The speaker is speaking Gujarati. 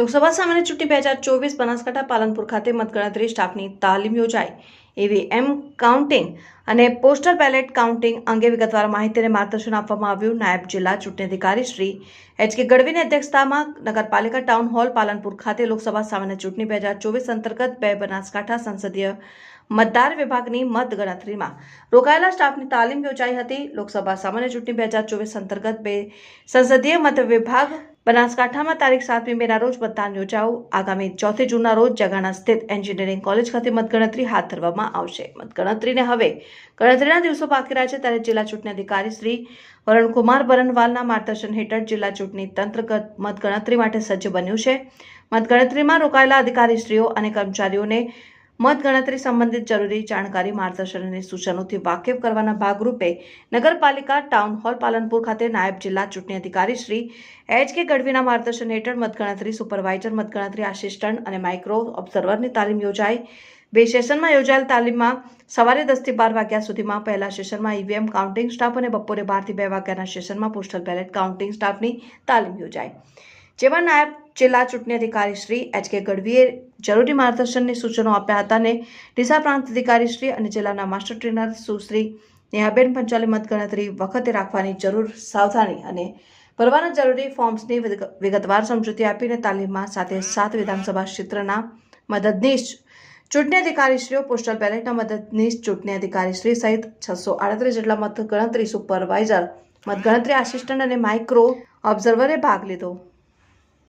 લોકસભા સામાન્ય ચૂંટણી બે હજાર ચોવીસ બનાસકાંઠા પાલનપુર ખાતે મતગણતરી સ્ટાફની તાલીમ યોજાઈ. ઈવીએમ કાઉન્ટિંગ અને પોસ્ટલ બેલેટ કાઉન્ટિંગ અંગે વિગતવાર માહિતી અને માર્ગદર્શન આપવામાં આવ્યું. નાયબ જિલ્લા ચૂંટણી અધિકારી શ્રી એચ કે ગઢવીની અધ્યક્ષતામાં નગરપાલિકા ટાઉન હોલ પાલનપુર ખાતે લોકસભા સામાન્ય ચૂંટણી બે હજાર ચોવીસ અંતર્ગત બે બનાસકાંઠા સંસદીય મતદાર વિભાગની મતગણતરીમાં રોકાયેલા સ્ટાફની તાલીમ યોજાઈ હતી. લોકસભા સામાન્ય ચૂંટણી બે હજાર ચોવીસ અંતર્ગત બે સંસદીય મત વિભાગ બનાસકાંઠામાં તારીખ સાતમી મેના રોજ મતદાન યોજાવું. આગામી ચોથી જૂનના રોજ જગાણા સ્થિત એન્જિનિયરિંગ કોલેજ ખાતે મતગણતરી હાથ ધરવામાં આવશે. મતગણતરીને હવે ગણતરીના દિવસો બાકી રહ્યા છે ત્યારે જિલ્લા ચૂંટણી અધિકારી શ્રી વરુણકુમાર બરનવાલના માર્ગદર્શન હેઠળ જિલ્લા ચૂંટણી તંત્ર મતગણતરી માટે સજ્જ બન્યું છે. મતગણતરીમાં રોકાયેલા અધિકારીશ્રીઓ અને કર્મચારીઓને મતગણતરી સંબંધિત જરૂરી જાણકારી, માર્ગદર્શન અને સૂચનોથી વાકેફ કરવાના ભાગરૂપે નગરપાલિકા ટાઉન હોલ, પાલનપુર ખાતે નાયબ જિલ્લા ચૂંટણી અધિકારી શ્રી એચ કે ગઢવીના માર્ગદર્શન હેઠળ મતગણતરી, સુપરવાઇઝર મતગણતરી, આસિસ્ટન્ટ અને માઇક્રો ઓબ્ઝર્વરની તાલીમ યોજાઈ. બે સેશનમાં યોજાયેલ તાલીમમાં સવારે દસથી બાર વાગ્યા સુધીમાં પહેલા સેશનમાં ઈવીએમ કાઉન્ટિંગ સ્ટાફ અને બપોરે બારથી બે વાગ્યાના સેશનમાં પોસ્ટલ બેલેટ કાઉન્ટિંગ સ્ટાફની તાલીમ યોજાઈ. જેમાં નાયબ જિલ્લા ચૂંટણી અધિકારી શ્રી એચ કે ગઢવીએ જરૂરી માર્ગદર્શનની સૂચનો આપ્યા હતા અને ડીસા પ્રાંત અધિકારી શ્રી અને જિલ્લાના માસ્ટર ટ્રેનર સુશ્રી નેહાબેન પંચાલે મતગણતરી વખતે રાખવાની જરૂર સાવધાની અને ભરવાના જરૂરી ફોર્મ્સની વિગ- વિગતવાર સમજૂતી આપીને તાલીમમાં સાથે સાત વિધાનસભા ક્ષેત્રના મદદનીશ ચૂંટણી અધિકારીશ્રીઓ, પોસ્ટલ બેલેટના મદદનીશ ચૂંટણી અધિકારીશ્રી સહિત છસો આડત્રીસ જેટલા મતગણતરી સુપરવાઇઝર, મતગણતરી આસિસ્ટન્ટ અને માઇક્રો ઓબ્ઝર્વરે ભાગ લીધો.